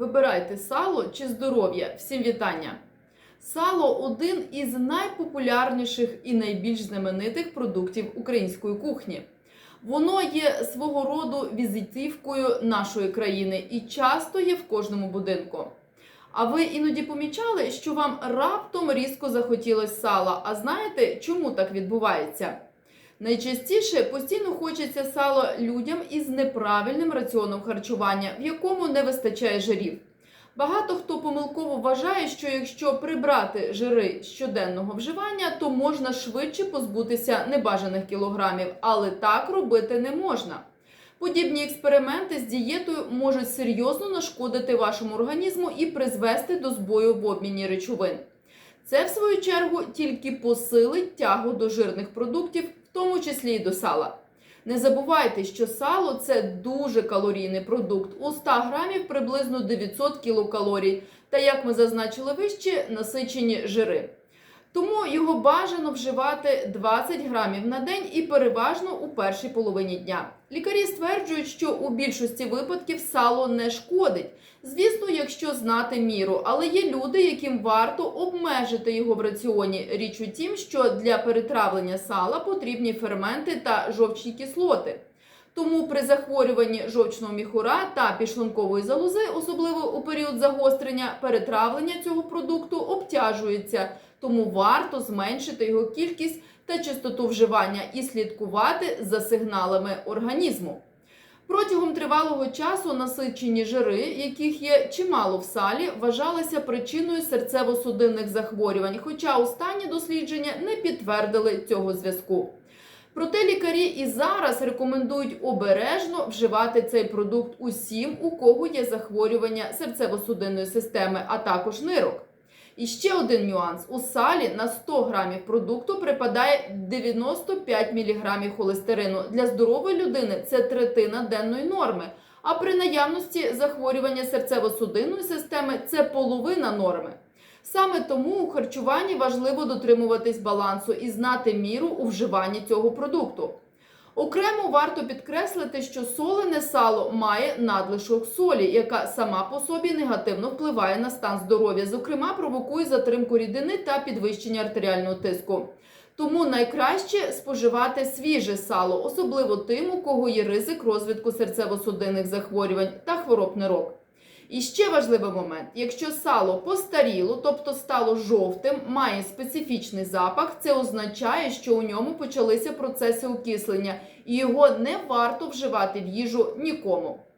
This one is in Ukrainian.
Вибирайте сало чи здоров'я. Всім вітання! Сало один із найпопулярніших і найбільш знаменитих продуктів української кухні. Воно є свого роду візитівкою нашої країни і часто є в кожному будинку. А ви іноді помічали, що вам раптом різко захотілось сала? А знаєте, чому так відбувається? Найчастіше постійно хочеться сало людям із неправильним раціоном харчування, в якому не вистачає жирів. Багато хто помилково вважає, що якщо прибрати жири щоденного вживання, то можна швидше позбутися небажаних кілограмів, але так робити не можна. Подібні експерименти з дієтою можуть серйозно нашкодити вашому організму і призвести до збою в обміні речовин. Це, в свою чергу, тільки посилить тягу до жирних продуктів, тому числі і до сала. Не забувайте, що сало це дуже калорійний продукт. У 100 грамів приблизно 900 кілокалорій, та як ми зазначили вище, насичені жири. Тому його бажано вживати 20 грамів на день і переважно у першій половині дня. Лікарі стверджують, що у більшості випадків сало не шкодить. Звісно, якщо знати міру, але є люди, яким варто обмежити його в раціоні. Річ у тім, що для перетравлення сала потрібні ферменти та жовчні кислоти. Тому при захворюванні жовчного міхура та підшлункової залози, особливо у період загострення, перетравлення цього продукту обтяжується, тому варто зменшити його кількість та частоту вживання і слідкувати за сигналами організму. Протягом тривалого часу насичені жири, яких є чимало в салі, вважалися причиною серцево-судинних захворювань, хоча останні дослідження не підтвердили цього зв'язку. Проте лікарі і зараз рекомендують обережно вживати цей продукт усім, у кого є захворювання серцево-судинної системи, а також нирок. І ще один нюанс: у салі на 100 грамів продукту припадає 95 мг холестерину. Для здорової людини це третина денної норми. А при наявності захворювання серцево-судинної системи це половина норми. Саме тому у харчуванні важливо дотримуватись балансу і знати міру у вживанні цього продукту. Окремо варто підкреслити, що солене сало має надлишок солі, яка сама по собі негативно впливає на стан здоров'я, зокрема, провокує затримку рідини та підвищення артеріального тиску. Тому найкраще споживати свіже сало, особливо тим, у кого є ризик розвитку серцево-судинних захворювань та хвороб нирок. І ще важливий момент: якщо сало постаріло, тобто стало жовтим, має специфічний запах, це означає, що у ньому почалися процеси окислення, і його не варто вживати в їжу нікому.